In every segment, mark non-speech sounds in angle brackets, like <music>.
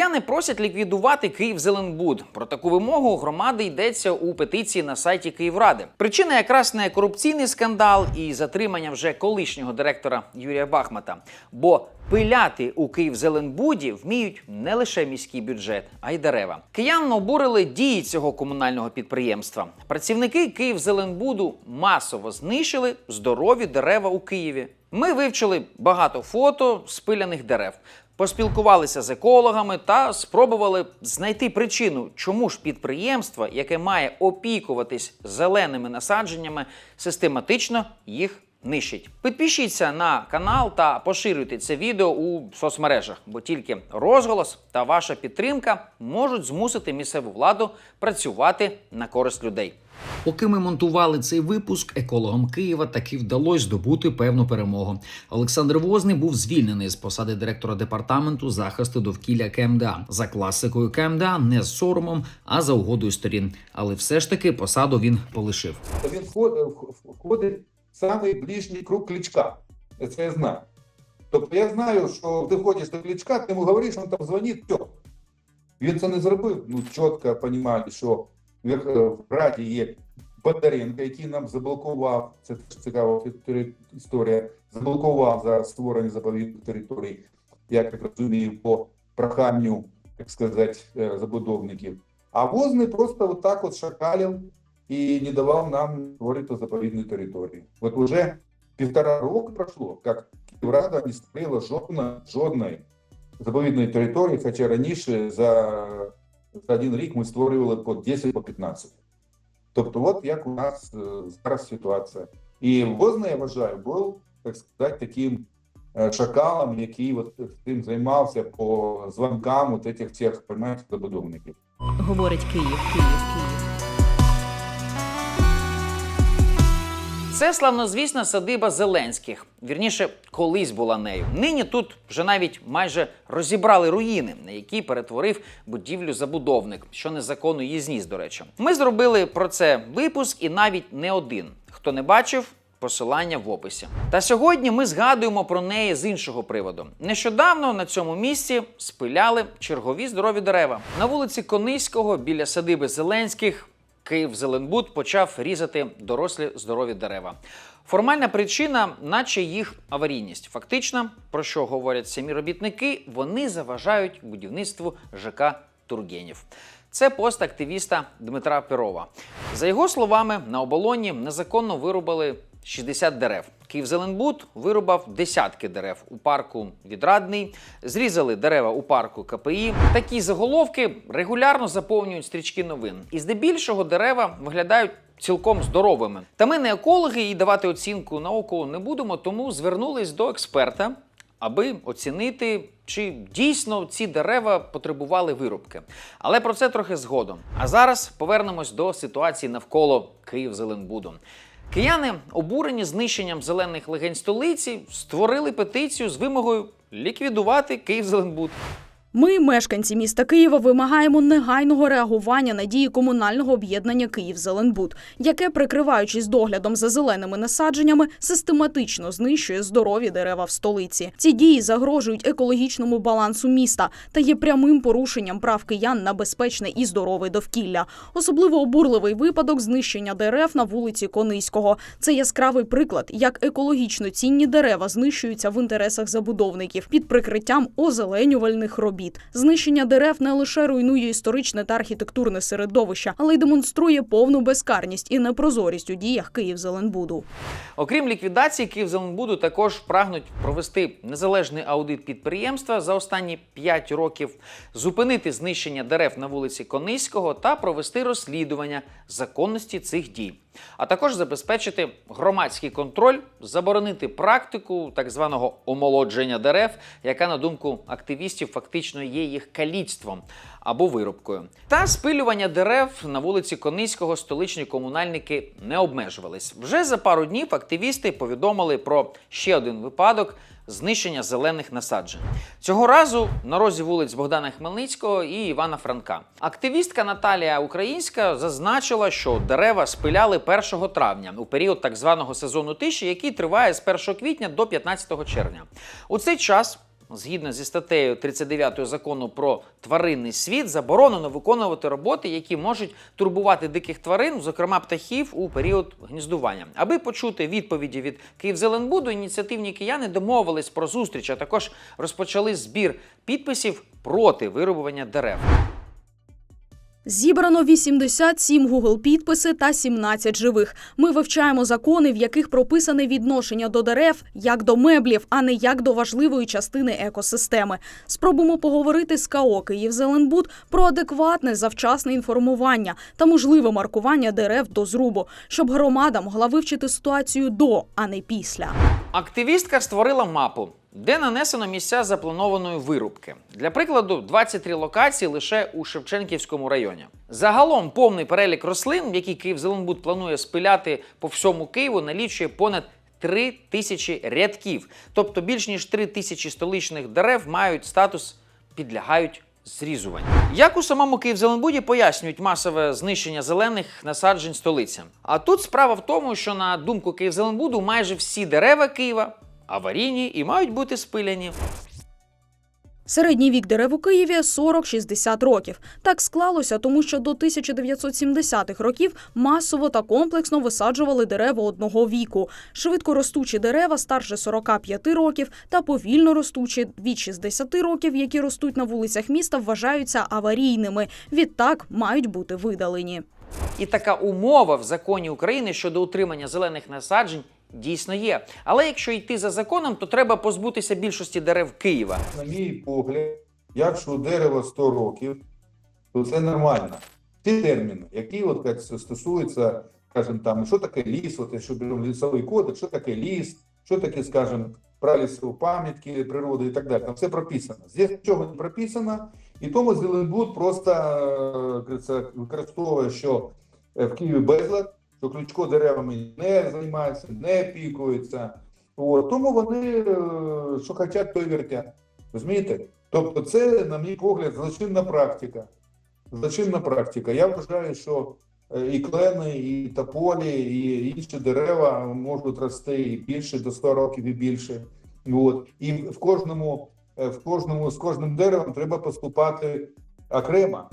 Кияни просять ліквідувати Київзеленбуд. Про таку вимогу громади йдеться у петиції на сайті Київради. Причина якраз не корупційний скандал і затримання вже колишнього директора Юрія Бахмата. Бо пиляти у Київзеленбуді вміють не лише міський бюджет, а й дерева. Киян обурили дії цього комунального підприємства. Працівники Київзеленбуду масово знищили здорові дерева у Києві. Ми вивчили багато фото спиляних дерев. Поспілкувалися з екологами та спробували знайти причину, чому ж підприємство, яке має опікуватись зеленими насадженнями, систематично їх нищить. Підпишіться на канал та поширюйте це відео у соцмережах, бо тільки розголос та ваша підтримка можуть змусити місцеву владу працювати на користь людей. Поки ми монтували цей випуск, екологам Києва таки вдалося здобути певну перемогу. Олександр Возний був звільнений з посади директора департаменту захисту довкілля КМДА за класикою КМДА не з соромом, а за угодою сторін. Але все ж таки посаду він полишив. він входить самий ближній круг кличка. Це я знаю. Тобто я знаю, що ти ходиш до кличка, ти йому говориш, він там дзвонить, все. Він це не зробив. Ну, чітко розуміли, що в Раді є Бондаренко, який нам заблокував, це цікава історія, заблокував за створення заповідних територій, я так розумію, по проханню, так сказати, е, забудовників. А Возний просто вот так вот шакалив и не давал нам створити заповідну територію. От уже півтора року пройшло, як Київрада не створила жодної, жодної заповідної території, хоча раніше за, за один рік ми створювали по 10 по 15. Тобто, от як у нас е, зараз ситуація. І Возний, я вважаю, був, так сказати, таким е, шакалом, який от цим займався по дзвонкам от этих всіх, понимаете, забудовників. говорить Київ, Київ, Київ. Це славнозвісна садиба Зеленських. Вірніше, колись була нею. Нині тут вже навіть майже розібрали руїни, на які перетворив будівлю забудовник, що незаконно її зніс, до речі. Ми зробили про це випуск і навіть не один. Хто не бачив, посилання в описі. Та сьогодні ми згадуємо про неї з іншого приводу. Нещодавно на цьому місці спиляли чергові здорові дерева. На вулиці Кониського біля садиби Зеленських Київ Зеленбуд почав різати дорослі здорові дерева. Формальна причина, наче їх аварійність. Фактично, про що говорять самі робітники, вони заважають будівництву ЖК Тургенів. Це пост активіста Дмитра Перова. За його словами, на оболоні незаконно вирубали 60 дерев. Київзеленбуд вирубав десятки дерев у парку Відрадний, зрізали дерева у парку КПІ. Такі заголовки регулярно заповнюють стрічки новин. І здебільшого дерева виглядають цілком здоровими. Та ми не екологи і давати оцінку науку не будемо, тому звернулись до експерта, аби оцінити, чи дійсно ці дерева потребували вирубки. Але про це трохи згодом. А зараз повернемось до ситуації навколо Київзеленбуду. Кияни, обурені знищенням зелених легень столиці, створили петицію з вимогою ліквідувати Київзеленбуд. Ми, мешканці міста Києва, вимагаємо негайного реагування на дії комунального об'єднання «Київзеленбуд», яке, прикриваючись доглядом за зеленими насадженнями, систематично знищує здорові дерева в столиці. Ці дії загрожують екологічному балансу міста та є прямим порушенням прав киян на безпечне і здорове довкілля. Особливо обурливий випадок знищення дерев на вулиці Кониського. Це яскравий приклад, як екологічно цінні дерева знищуються в інтересах забудовників під прикриттям озеленювальних робіт. Знищення дерев не лише руйнує історичне та архітектурне середовище, але й демонструє повну безкарність і непрозорість у діях Київзеленбуду. Окрім ліквідації Київзеленбуду, також прагнуть провести незалежний аудит підприємства за останні 5 років, зупинити знищення дерев на вулиці Кониського та провести розслідування законності цих дій. А також забезпечити громадський контроль, заборонити практику так званого омолодження дерев, яка, на думку активістів, фактично є їх каліцтвом або вирубкою. Та спилювання дерев на вулиці Кониського столичні комунальники не обмежувались. Вже за пару днів активісти повідомили про ще один випадок знищення зелених насаджень. Цього разу на розі вулиць Богдана Хмельницького і Івана Франка. Активістка Наталія Українська зазначила, що дерева спиляли 1 травня у період так званого сезону тиші, який триває з 1 квітня до 15 червня. У цей час згідно зі статтею 39 закону про тваринний світ, заборонено виконувати роботи, які можуть турбувати диких тварин, зокрема птахів, у період гніздування. Аби почути відповіді від Київзеленбуду, ініціативні кияни домовились про зустріч, а також розпочали збір підписів проти вирубування дерев. Зібрано 87 Google підписи та 17 живих. Ми вивчаємо закони, в яких прописане відношення до дерев як до меблів, а не як до важливої частини екосистеми. Спробуємо поговорити з КАО «Київзеленбуд» про адекватне завчасне інформування та можливе маркування дерев до зрубу, щоб громада могла вивчити ситуацію до, а не після. Активістка створила мапу, де нанесено місця запланованої вирубки. Для прикладу, 23 локації лише у Шевченківському районі. Загалом повний перелік рослин, які Київзеленбуд планує спиляти по всьому Києву, налічує понад 3 тисячі рядків. Тобто більш ніж 3 тисячі столичних дерев мають статус підлягають зрізуванню. Як у самому Київзеленбуді пояснюють масове знищення зелених насаджень столиці. А тут справа в тому, що на думку Київзеленбуду майже всі дерева Києва аварійні і мають бути спиляні. Середній вік дерев у Києві 40-60 років. Так склалося, тому що до 1970-х років масово та комплексно висаджували дерева одного віку. Швидко ростучі дерева старше 45 років та повільно ростучі від 60 років, які ростуть на вулицях міста, вважаються аварійними. Відтак мають бути видалені. І така умова в законі України щодо утримання зелених насаджень дійсно є. Але якщо йти за законом, то треба позбутися більшості дерев Києва. На мій погляд, якщо у дерева 100 років, то це нормально. Ті терміни, які от стосуються, скажімо, там, що таке ліс, от що беремо лісовий кодекс, що таке ліс, що таке, скажімо, пралісові пам'ятки природи і так далі. Там все прописано. Здесь нічого не прописано, і тому Зеленбуд просто е, використовує, що е, в Києві безлад, що Кличко деревами не займається, не пікується. От, тому вони е, що хочуть, то й вертять. Розумієте? Тобто, це, на мій погляд, злочинна практика. Злочинна практика. Я вважаю, що е, і клени, і тополі, і інші дерева можуть рости і більше до 100 років і більше. От. І в кожному, е, в кожному з кожним деревом треба поступати окремо.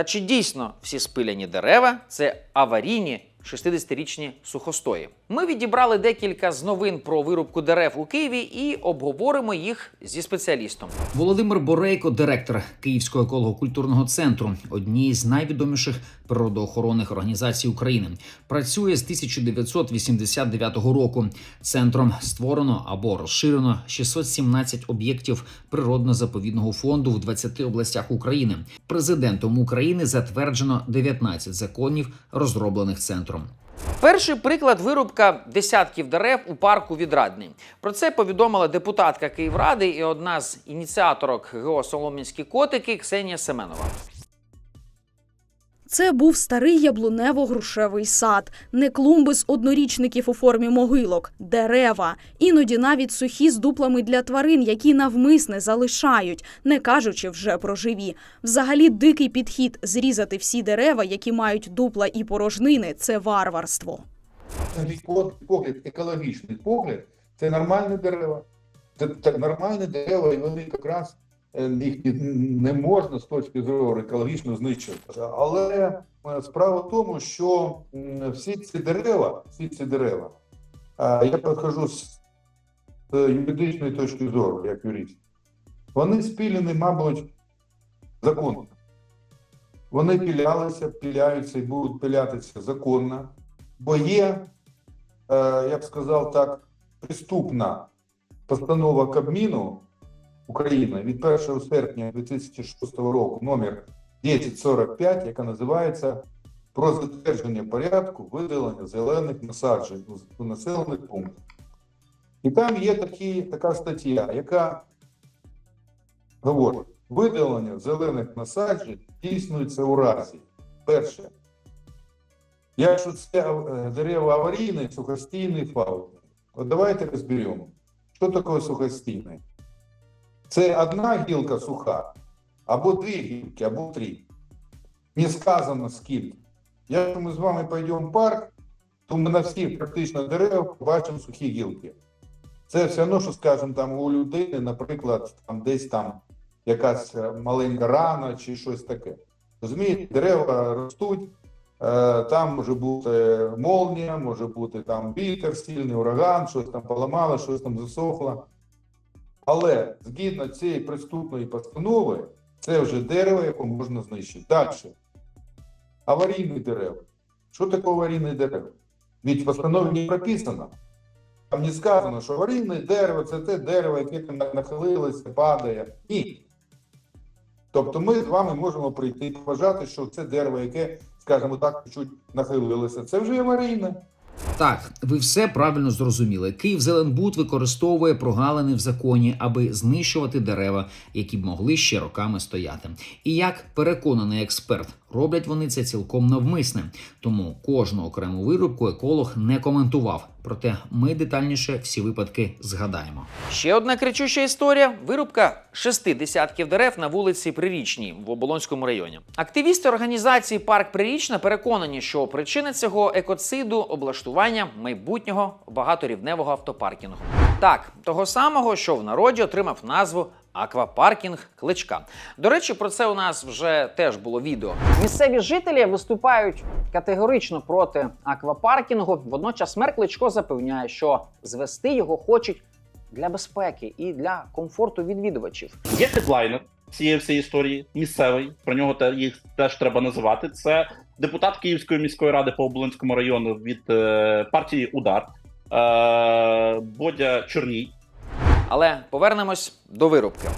Та чи дійсно всі спиляні дерева це аварійні 60-річні сухостої? Ми відібрали декілька з новин про вирубку дерев у Києві і обговоримо їх зі спеціалістом. Володимир Борейко, директор Київського еколого-культурного центру, однієї з найвідоміших природоохоронних організацій України, працює з 1989 року. Центром створено або розширено 617 об'єктів природно-заповідного фонду в 20 областях України. Президентом України затверджено 19 законів, розроблених центром. Перший приклад вирубка десятків дерев у парку Відрадний. Про це повідомила депутатка Київради і одна з ініціаторок ГО Соломінські котики Ксенія Семенова. Це був старий яблунево-грушевий сад, не клумби з однорічників у формі могилок, дерева, іноді навіть сухі з дуплами для тварин, які навмисне залишають, не кажучи вже про живі. Взагалі, дикий підхід зрізати всі дерева, які мають дупла і порожнини, це варварство. Погляд, екологічний погляд, це нормальні дерева. Це, нормальні дерева, і вони якраз їх не- можна з точки зору екологічно знищувати. Але е, справа в тому, що всі ці дерева, всі ці дерева, я підходжу з юридичної точки зору, як юрист, вони спілені, мабуть, законно. Вони пілялися, піляються і будуть пілятися законно, бо є е, я б сказав так, приступна постанова Кабміну України від 1 серпня 2006 року, номер 1045, яка називається про затвердження порядку видалення зелених насаджень у- населених пунктах. І там є такі, така стаття, яка говорить, видалення зелених насаджень здійснюється у разі. Перше, Якщо це е, дерева аварійні, сухостійні, фауни. От давайте розберемо, що таке сухостійне. Це одна гілка суха, або дві гілки, або три. Не сказано скільки. Якщо ми з вами пойдемо в парк, то ми на всіх практично деревах побачимо сухі гілки. Це все одно, що, скажімо, там у людини, наприклад, там десь там якась е, маленька рана чи щось таке. Розумієте, дерева ростуть, е, там може бути молнія, може бути там вітер сильний, ураган, щось там поламало, щось там засохло. Але згідно цієї приступної постанови, це вже дерево, яке можна знищити. Далі. Аварійні дерева. Що таке аварійне дерево? Від постанови не прописано. Там не сказано, що аварійне дерево це те дерево, яке нахилилося, падає. Ні. Тобто ми з вами можемо прийти і вважати, що це дерево, яке, скажімо так, чуть нахилилося, це вже аварійне. Так, ви все правильно зрозуміли. Київ Зеленбуд використовує прогалини в законі, аби знищувати дерева, які б могли ще роками стояти. І як переконаний експерт, роблять вони це цілком навмисне. Тому кожну окрему вирубку еколог не коментував. Проте ми детальніше всі випадки згадаємо. Ще одна кричуща історія: вирубка шести десятків дерев на вулиці Прирічній в Оболонському районі. Активісти організації Парк Прирічна переконані, що причина цього екоциду облаштування майбутнього багаторівневого автопаркінгу. Так, того самого, що в народі отримав назву Аквапаркінг Кличка. До речі, про це у нас вже теж було відео. Місцеві жителі виступають категорично проти аквапаркінгу. Водночас мер Кличко запевняє, що звести його хочуть для безпеки і для комфорту відвідувачів. Є хедлайнер цієї всієї історії, місцевий. Про нього те- їх теж треба називати. Це депутат Київської міської ради по Оболонському району від е, партії Удар е, Бодя Чорній. Але повернемось до вирубки.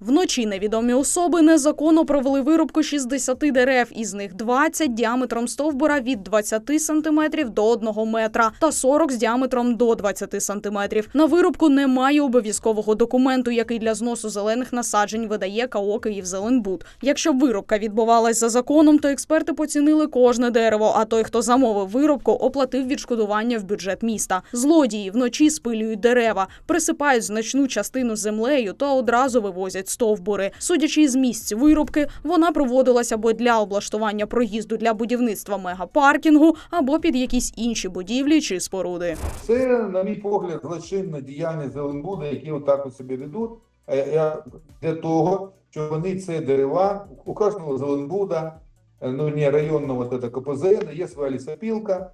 Вночі невідомі особи незаконно провели вирубку 60 дерев, із них 20 діаметром стовбура від 20 см до 1 метра та 40 з діаметром до 20 см. На вирубку немає обов'язкового документу, який для зносу зелених насаджень видає КАО «Київзеленбуд». Якщо вирубка відбувалась за законом, то експерти поцінили кожне дерево. А той, хто замовив вирубку, оплатив відшкодування в бюджет міста. Злодії вночі спилюють дерева, присипають значну частину землею та одразу вивозять стовбури. Судячи з місць вирубки, вона проводилася або для облаштування проїзду для будівництва мегапаркінгу, або під якісь інші будівлі чи споруди. Це, на мій погляд, злочинна діяльність Зеленбуда, які отак от себе ведуть. Я- я для того, щоб вони це дерева, у кожного Зеленбуда, е, ну не районного от это КПЗ, є своя лісопілка,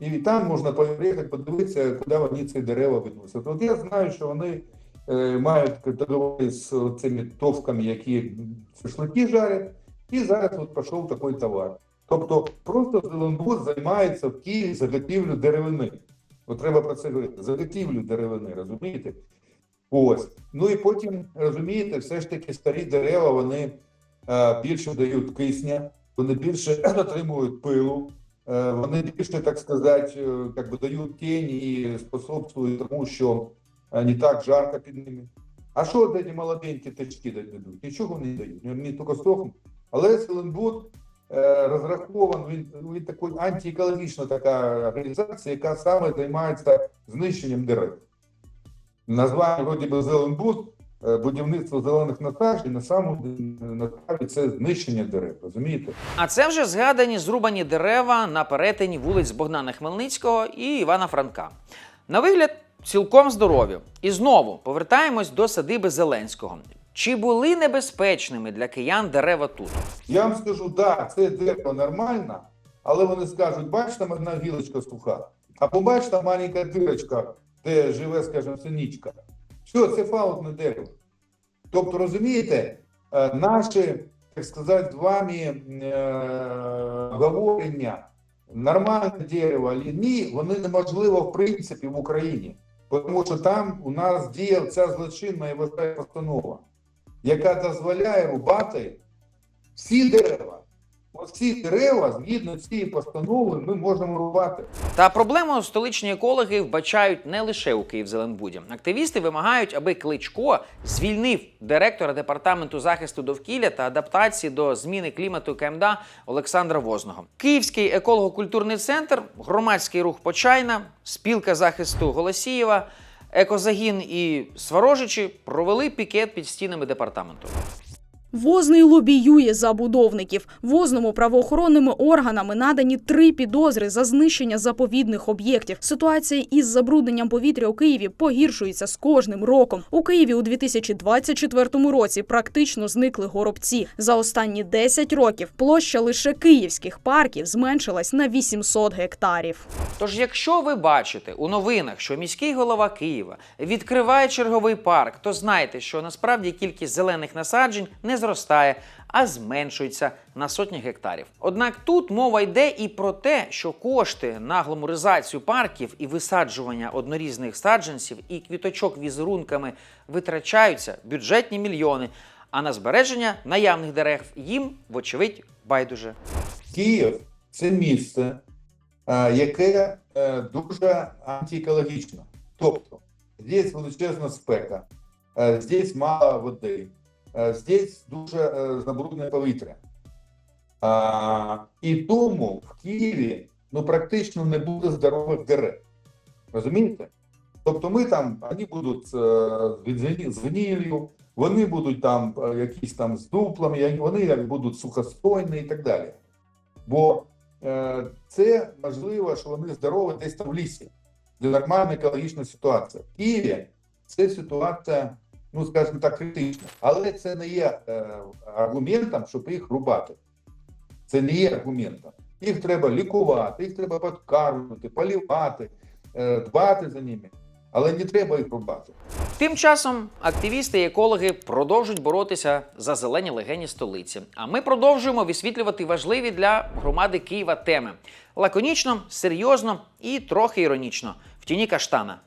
і там можна поїхати, подивитися, куди вони ці дерева виносять. От я знаю, що вони е, мають договори з цими товками, які шашлики жарять, і зараз от пішов такий товар. Тобто просто Зеленбуд займається в Києві заготівлю деревини. От треба про це говорити. Заготівлю деревини, розумієте? Ось. Ну і потім, розумієте, все ж таки старі дерева вони е, більше дають кисня, вони більше <clears throat> отримують пилу, е, вони більше, так сказати, е, дають тінь і способствують тому, що е, не так жарко під ними. А що от ці молоденькі тачки дадуть? Нічого не дають, вони тільки сохнуть. Але Селенбуд е, розрахований, він, він такий антиекологічна така організація, яка саме займається знищенням дерев. Названня вроді би Зеленбуд, е, будівництво зелених насаджень, на самому насправді це знищення дерев, розумієте? А це вже згадані зрубані дерева на перетині вулиць Богдана Хмельницького і Івана Франка. На вигляд цілком здорові. І знову повертаємось до садиби Зеленського. Чи були небезпечними для киян дерева тут? Я вам скажу, да, це дерево нормально, але вони скажуть, бач, там одна гілочка суха, а побач, там маленька дирочка, де живе, скажімо, синічка. Все, це фаутне дерево. Тобто, розумієте, е, наші, так сказати, з вами е, говорення, нормальне дерево, ні, вони неможливо в принципі в Україні. Тому що там у нас діє ця злочинна і постанова, яка дозволяє рубати всі дерева. Всі дерева, згідно цієї постанови, ми можемо рубати. Та проблему столичні екологи вбачають не лише у Київзеленбуді. Активісти вимагають, аби Кличко звільнив директора департаменту захисту довкілля та адаптації до зміни клімату КМДА Олександра Возного. Київський еколого-культурний центр, громадський рух Почайна, спілка захисту Голосієва, екозагін і Сварожичі провели пікет під стінами департаменту. Возний лобіює забудовників. Возному правоохоронними органами надані три підозри за знищення заповідних об'єктів. Ситуація із забрудненням повітря у Києві погіршується з кожним роком. У Києві у 2024 році практично зникли горобці. За останні 10 років площа лише київських парків зменшилась на 800 гектарів. Тож, якщо ви бачите у новинах, що міський голова Києва відкриває черговий парк, то знайте, що насправді кількість зелених насаджень не зростає, а зменшується на сотні гектарів. Однак тут мова йде і про те, що кошти на гламуризацію парків і висаджування однорізних саджанців і квіточок візерунками витрачаються бюджетні мільйони. А на збереження наявних дерев їм, вочевидь, байдуже. Київ це місце, е, яке е, дуже антиекологічно. Тобто, здесь величезна спека, е, здесь мало води, здесь дуже е, повітря. А, І тому в Києві ну, практично не буде здорових дерев. Розумієте? Тобто ми там, вони будуть е, з гніллю, вони будуть там е, якісь там з дуплами, вони як будуть сухостойні і так далі. Бо е, це можливо, що вони здорові десь там в лісі, де нормальна екологічна ситуація. В Києві це ситуація, ну скажімо так, критична. Але це не є е, аргументом, щоб їх рубати. Це не є аргументом. Їх треба лікувати, їх треба підкармлювати, полівати, е, дбати за ними, але не треба їх рубати. Тим часом активісти і екологи продовжують боротися за зелені легені столиці. А ми продовжуємо висвітлювати важливі для громади Києва теми лаконічно, серйозно і трохи іронічно в тіні каштана.